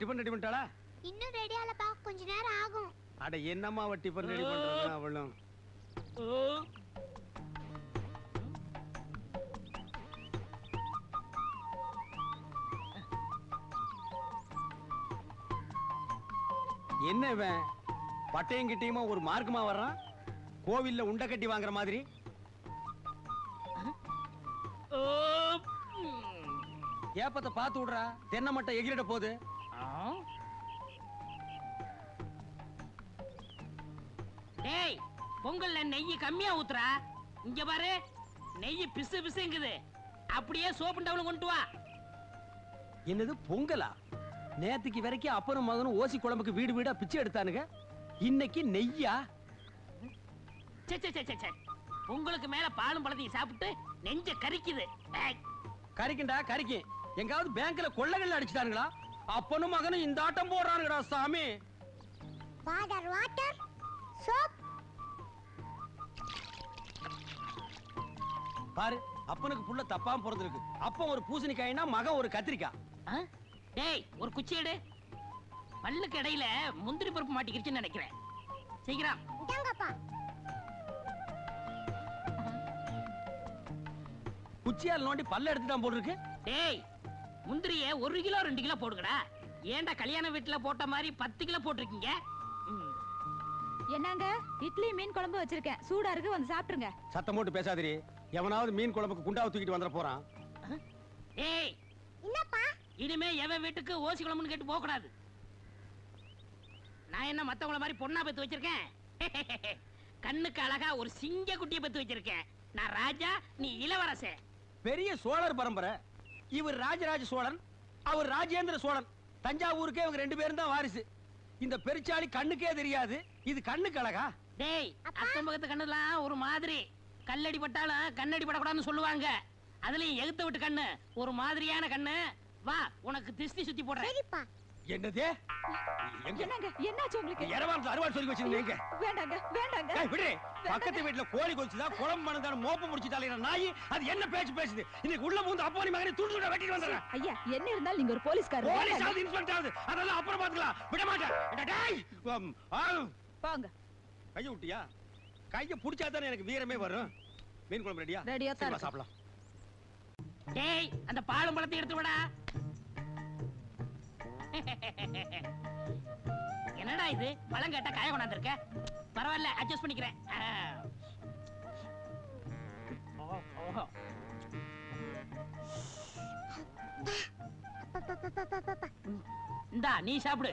Tiffin ready பண்ணிட்டாளா? இன்னும் ready ஆகலப்பா. கொஞ்ச நேரம் ஆகும். அட என்னம்மா அவ டிஃபன் ரெடி பண்றது அவளும். என்ன இவன்? பட்டையும் கிட்டையுமா ஒரு மார்க்கமா வர்றான்? கோவில்ல உண்டை கட்டி வாங்குற மாதிரி. ஏப்பத்தை பார்த்து விடுறா. தென்னை மட்டை எகிரிட போகுது. டேய் பொங்கல்ல நெய் கம்மியா ஊத்துறா. இங்க பாரு நெய் பிசு பிசுங்குது. அப்படியே சோப்பு டவுன் கொண்டு வா. என்னது பொங்கலா? நேத்துக்கு வரைக்கும் அப்பனும் மகனும் ஓசி குழம்புக்கு வீடு வீடா பிச்சை எடுத்தானுங்க? இன்னைக்கு நெய்யா? சே சே சே, சே சே பொங்கலுக்கு மேல பாலும் பழத்தையும் சாப்பிட்டு நெஞ்ச கரிக்குது. டேய், கறிக்குண்டா கறிக்கு எங்காவது பேங்க்ல கொள்ளைகள் அடிச்சுட்டானுங்களா? அப்பனும் மகனும் இந்த ஆட்டம் போடுறானுங்கடா சாமி. வாட்டர் வாட்டர் சோப் பாரு அப்பனுக்கு புள்ள தப்பாம பிறந்திருக்கு. அப்பன் ஒரு பூசணிக்காய்னா மகன் ஒரு கத்திரிக்காய்? டேய் ஒரு குச்சி எடு. பல்லுக்கு இடையில முந்திரி பருப்பு மாட்டிக்கிருச்சுன்னு நினைக்கிறேன். சீக்கிரம். இதாங்கப்பா குச்சியால் நோண்டி பல்ல எடுத்துட்டான் போல் இருக்கு. டேய் முந்திரிய ஒரு கிலோ ரெண்டு கிலோ போடுங்கடா. ஏன்டா கல்யாண வீட்டுல போட்ட மாதிரி பத்து கிலோ போட்டிருக்கீங்க. என்னங்க? இட்லி மீன் குழம்பு வச்சிருக்கேன். சூடா இருக்கு வந்து சாப்பிட்டுருங்க. சத்தம் போட்டு பேசாதிரி எவனாவது மீன் குழம்புக்கு குண்டாவை தூக்கிட்டு வந்துட போறான். டேய் என்னப்பா? இனிமே எவன் வீட்டுக்கு ஓசி குழம்புன்னு கேட்டு போக கூடாது நான் என்ன மத்தவங்கள மாதிரி பொண்ணா பெத்து வச்சிருக்கேன்? கண்ணுக்கு அழகா ஒரு சிங்க குட்டியை பெத்து வச்சிருக்கேன். நான் ராஜா நீ இளவரசன் பெரிய சோழர் பரம்பரை. இவர் ராஜராஜ சோழன் அவர் ராஜேந்திர சோழன். தஞ்சாவூருக்கே இவங்க ரெண்டு பேரும் தான் வாரிசு. இந்த பெருச்சாளி கண்ணுக்கே தெரியாது. இது கண்ணுக்கு அழகா? டேய் அக்கம் பக்கத்து கண்ணுலாம் ஒரு மாதிரி. கல்லடி பட்டாலும் கண்ணடி படக்கூடாதுன்னு சொல்லுவாங்க. அதுலயும் எகுத்த விட்டு கண்ணு. ஒரு மாதிரியான கண்ணு. வா உனக்கு திருஷ்டி சுத்தி போடுறேன். என்னது? என்னங்க? என்னாச்சு உங்களுக்கு? இரவாரத்துல அறுவாள் சொல்லி வச்சிருந்தீங்க வேண்டாங்க வேண்டாங்க. ஏய், விடு பக்கத்து வீட்டுல கோழி கொதிச்சுதா குழம்பு மணந்தான மோப்ப முடிச்சுட்டாலே நாய்? அது என்ன பேச்சு பேசுது? இன்னைக்கு உள்ள பூந்து அப்பா மகனை துண்டு வெட்டிட்டு வந்துடுறேன். ஐயா என்ன இருந்தாலும் நீங்க ஒரு போலீஸ்காரர். போலீஸ் வேண்டாங்க. ஆகுது இன்ஸ்பெக்டர் ஆகுது. அதெல்லாம் அப்புறம் பாத்துக்கலாம் விட மாட்டேன். போங்க கைய விட்டியா? கைய புடிச்சா தானே எனக்கு வீரமே வரும். மீன் குழம்பு ரெடியா ரெடியா. சாப்பிடலாம். டேய் அந்த பாலும் பழத்தை எடுத்து விடா என்னடா இது? பழம் கேட்டா காய கொண்டாந்துருக்க? பரவாயில்ல அட்ஜஸ்ட் பண்ணிக்கிறேன். இந்தா நீ சாப்பிடு.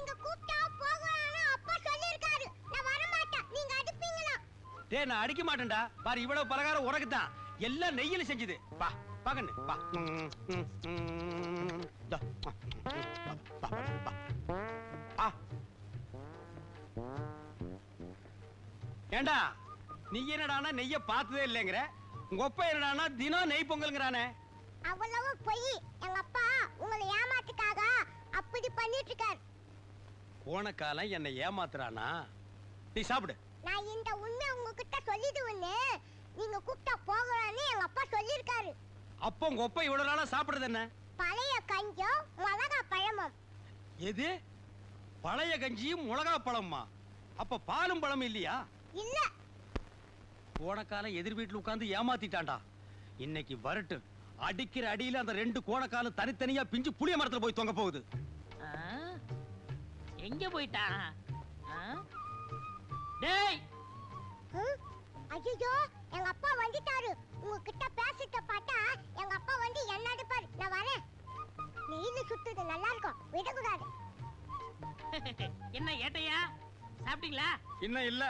நீங்க கூப்பிட்டா போகலாம்னு அப்பா சொல்லிருக்காரு நான் வரமாட்டேன். நீங்க அடிப்பீங்களா? டேய் நான் அடிக்க மாட்டேன்டா. பாரு இவ்வளவு பலகாரம் உனக்கு தான் எல்லாம் நெய்யில செஞ்சது. பா பாக்கண்ணு பா. ஏண்டா நீ என்னடானா நெய்ய பார்த்ததே இல்லைங்கிற? உங்க அப்பா என்னடானா தினம் நெய் பொங்கல்ங்கிறானே. அவ்வளவு பொய். எங்க அப்பா உங்களை ஏமாத்துக்காக அப்படி பண்ணிட்டு இருக்காரு. கோணக்காலம் என்னை ஏமாத்துறானா? நீ சாப்பிடு. நான் இந்த உண்மை உங்ககிட்ட சொல்லிடுவேன்னு நீங்க கூப்பிட்டா போகலாம்னு எங்க அப்பா சொல்லிருக்காரு அப்போ உங்க அப்பா இவ்வளவு நாளா சாப்பிடுறது என்ன? பழைய கஞ்சம் மிளகா பழமும். எது? பழைய கஞ்சியும் மிளகா பழமா அப்ப பாலும் பழம் இல்லையா? இல்ல. கோணக்காலம் எதிர் வீட்டுல உட்கார்ந்து ஏமாத்திட்டான்டா. இன்னைக்கு வரட்டு அடிக்கிற அடியில அந்த ரெண்டு கோணக்காலம் தனித்தனியா பிஞ்சு புளிய மரத்துல போய் தொங்க போகுது? எங்க போயிட்டான் ஆ? டேய்! ஐயோ எங்க அப்பா வந்துட்டாரு. உங்ககிட்ட பேசிட்ட பார்த்தா எங்க அப்பா வந்து என்ன அடிப்பாரு நான் வரேன். நெய்ல சுத்துது நல்லா இருக்கும் விடக்கூடாது. என்ன ஏட்டையா? சாப்பிட்டீங்களா? இன்னும் இல்ல.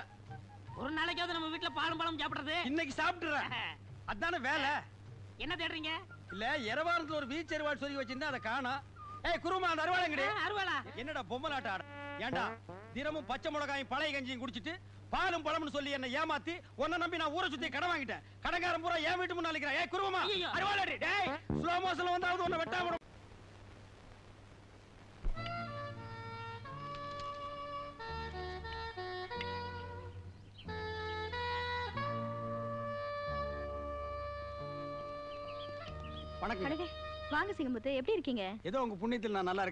ஒரு நாளைக்காவது நம்ம வீட்டுல பாலும் பழம் சாப்பிடுறது. இன்னைக்கு சாப்பிட்டுறேன். அதானே வேலை? என்ன தேடுறீங்க? இல்ல இரவாரத்துல ஒரு வீச்சு அருவாள் சொல்லி வச்சிருந்தா அதை காணோம். ஏய் குருமா அந்த அருவாளைங்கடி அருவாளா? என்னடா பொம்மலாட்ட ஆட? ஏண்டா தினமும் பச்சை மிளகாயும் பழைய கஞ்சியும் குடிச்சிட்டு பாலும் பழம்னு சொல்லி என்ன ஏமாத்தி உன்னை நம்பி நான் ஊரை சுத்தி கடன் வாங்கிட்டேன். கடன்காரன் பூரா என் வீட்டு. ஏய் ஐயையோ. அருவாளடி டேய் ஸ்லோ மோஷன்ல வந்தாவது உன்னை வெட்டாம விட வணக்கம். வாங்க சிங்கமுத்து எப்படி இருக்கீங்க? ஏதோ உங்க புண்ணியத்தில் நான் நல்லா.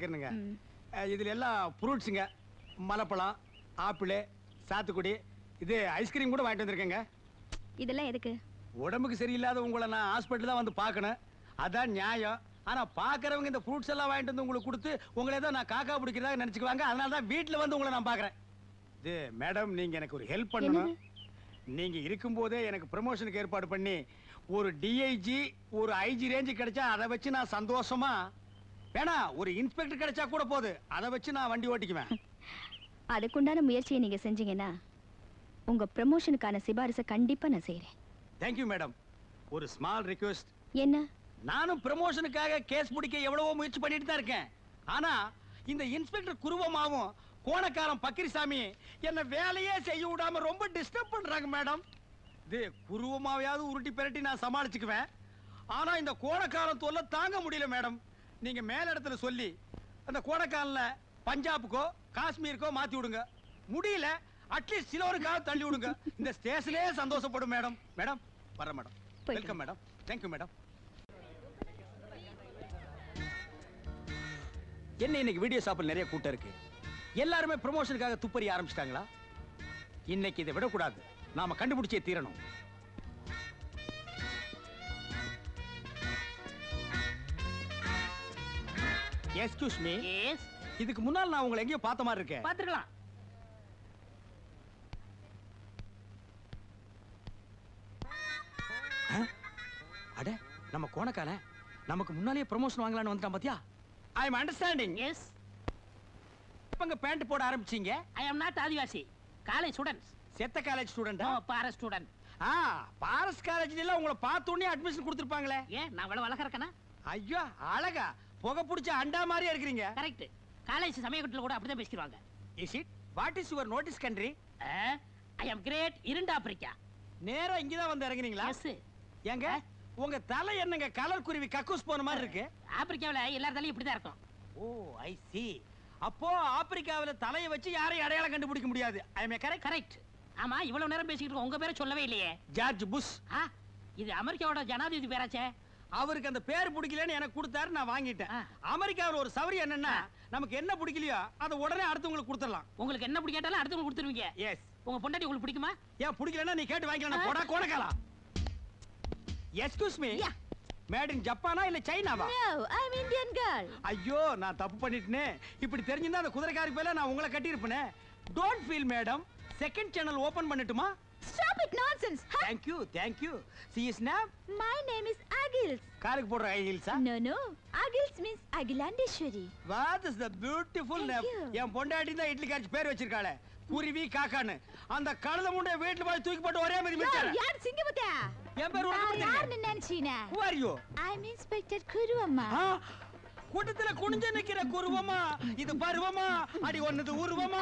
அஹ் இதுல எல்லாம் ஃப்ரூட்ஸுங்க மலைப்பழம் ஆப்பிள் சாத்துக்குடி இது ஐஸ்கிரீம் கூட வாங்கிட்டு வந்திருக்கேங்க. இதெல்லாம் எதுக்கு? உடம்புக்கு சரியில்லாத உங்களை நான் ஹாஸ்பிட்டல் தான் வந்து பார்க்கணும். அதான் நியாயம். ஆனா பார்க்கறவங்க இந்த ஃப்ரூட்ஸ் எல்லாம் வாங்கிட்டு வந்து உங்களுக்கு கொடுத்து உங்களை ஏதோ நான் காக்கா பிடிக்கிறதா நினைச்சுக்குவாங்க. அதனால தான் வீட்டில் வந்து உங்களை நான் பார்க்கறேன். இது மேடம் நீங்க எனக்கு ஒரு ஹெல்ப் பண்ணணும். நீங்க இருக்கும்போதே எனக்கு ப்ரமோஷனுக்கு ஏற்பாடு பண்ணி ஒரு டிஐஜி ஒரு ஐஜி ரேஞ்சு கிடைச்சா அதை வச்சு நான் சந்தோஷமா? வேணா ஒரு இன்ஸ்பெக்டர் கிடைச்சா கூட போகுது அதை வச்சு நான் வண்டி ஓட்டிக்குவேன். அதுக்குண்டான முயற்சியை நீங்க செஞ்சீங்கன்னா உங்க ப்ரமோஷனுக்கான சிபாரிசை கண்டிப்பா நான் செய்யறேன் தேங்க்யூ மேடம் ஒரு ஸ்மால் ரிக்வெஸ்ட் என்ன? நானும் ப்ரமோஷனுக்காக கேஸ் பிடிக்க எவ்வளவோ முயற்சி பண்ணிட்டு தான் இருக்கேன். ஆனா இந்த இன்ஸ்பெக்டர் குருவமாவும் கோணக்காரன் பக்கிரிசாமி என்ன வேலையே செய்ய விடாம ரொம்ப டிஸ்டர்ப் பண்றாங்க மேடம் இது குருவமாவையாவது உருட்டி பிரட்டி நான் சமாளிச்சுக்குவேன். ஆனா இந்த கோணக்காரன் தொல்லை தாங்க முடியல மேடம். நீங்க மேல இடத்துல சொல்லி அந்த கோணக்காரன்ல பஞ்சாபுக்கோ காஷ்மீருக்கோ மாத்தி விடுங்க. முடியல அட்லீஸ்ட் சிலோருக்காக தள்ளி விடுங்க. இந்த ஸ்டேஷனே சந்தோஷப்படும் மேடம். மேடம் வரேன் madam. Welcome madam. Thank you madam. என்ன இன்னைக்கு வீடியோ ஷாப்பில் நிறைய கூட்டம் இருக்கு? எல்லாருமே ப்ரமோஷனுக்காக துப்பறி ஆரம்பிச்சிட்டாங்களா? இன்னைக்கு இதை விடக்கூடாது. நாம கண்டுபிடிச்சே தீரணும். எஸ்கியூஸ் மீ எஸ் இதுக்கு முன்னால் நான் உங்களை எங்கேயோ பார்த்த மாதிரி இருக்கேன். பாத்துக்கலாம் அட நம்ம கோணக்கால நமக்கு முன்னாலேயே ப்ரமோஷன் வாங்கலாம்னு வந்துட்டான் பாத்தியா? ஐ எம் அண்டர்ஸ்டாண்டிங் எஸ் எப்பங்க பேண்ட் போட ஆரம்பிச்சீங்க? ஐ அம் நாட் ஆதிவாசி காலேஜ் ஸ்டூடெண்ட்ஸ் செத்த காலேஜ் ஸ்டூடெண்டா நோ பார ஸ்டூடெண்ட் ஆ பாரஸ் காலேஜ்ல எல்லாம் உங்களை பார்த்த உடனே அட்மிஷன் கொடுத்துருப்பாங்களே. ஏன் நான் அவ்வளவு அழகா இருக்கேனா? ஐயோ அழகா. புகை பிடிச்ச அண்டா மாதிரியா இருக்கிறீங்க. கரெக்ட் காலேஜ் சமயக்கட்டில் கூட அப்படிதான் பேசிக்கிறாங்க is it what is your notice country I am great இருண்ட ஆப்பிரிக்கா. நேரா இங்கதான் வந்து இறங்குறீங்களா எஸ் ஏங்க உங்க தலை என்னங்க கலர் குருவி கக்கூஸ் போன மாதிரி இருக்கு? ஆப்பிரிக்காவுல எல்லா தலையும் இப்படிதான் இருக்கும். ஓ ஐ சி அப்போ ஆப்பிரிக்காவில தலையை வச்சு யாரையும் அடையாளம் கண்டுபிடிக்க முடியாது. ஐ எம் கரெக்ட் கரெக்ட் ஆமா இவ்வளவு நேரம் பேசிக்கிட்டு இருக்கோம். உங்க பேரை சொல்லவே இல்லையே. George Bush. இது அமெரிக்காவோட ஜனாதிபதி பேராச்சே? அவருக்கு அந்த பேர் பிடிக்கலன்னு எனக்கு கொடுத்தாரு நான் வாங்கிட்டேன். அமெரிக்காவில் ஒரு சவரி என்னன்னா நமக்கு என்ன பிடிக்கலையோ அதை உடனே அடுத்தவங்களுக்கு கொடுத்துடலாம். உங்களுக்கு என்ன பிடிக்காட்டாலும் அடுத்தவங்க கொடுத்துருவீங்க. எஸ் உங்க பொண்டாட்டி உங்களுக்கு பிடிக்குமா? ஏன் பிடிக்கலன்னா நீ கேட்டு வாங்கிக்கலாம். போடா கோணக்காலா எஸ்கியூஸ் மீ. மேட் இன் ஜப்பானா இல்ல சைனாவா No, I'm Indian girl. ஐயோ நான் தப்பு பண்ணிட்டேனே. இப்படி தெரிஞ்சிருந்தா அந்த குதிரைக்காரி பேல நான் உங்களை கட்டியிருப்பேனே. Don't feel madam second channel open பண்ணட்டுமா? Stop it nonsense. Ha! Thank you thank you she is name My name is Agils. காருக்கு போடுற ஹீல்ஸா No, no. Agils means Agilandeshwari. What is the beautiful Thank you. என் பொண்டாட்டி தான் இட்லி காய்ச்சி பேர் வச்சிருக்காளே. குருவி காக்கான்னு. அந்த கழுத முண்டை வீட்டுல போய் தூக்கி போட்டு ஒரே மாதிரி யார் மிச்சாரு யார் சிங்கமுத்தா என் பேர் உனக்கு யாருன்னு நினைச்சீனா? Who are you? I'm Inspector Kuru அம்மா ஆ, கூட்டத்துல குனிஞ்சு நிக்கிற குருவமா இது பருவமா? அடி ஒன்னது உருவமா?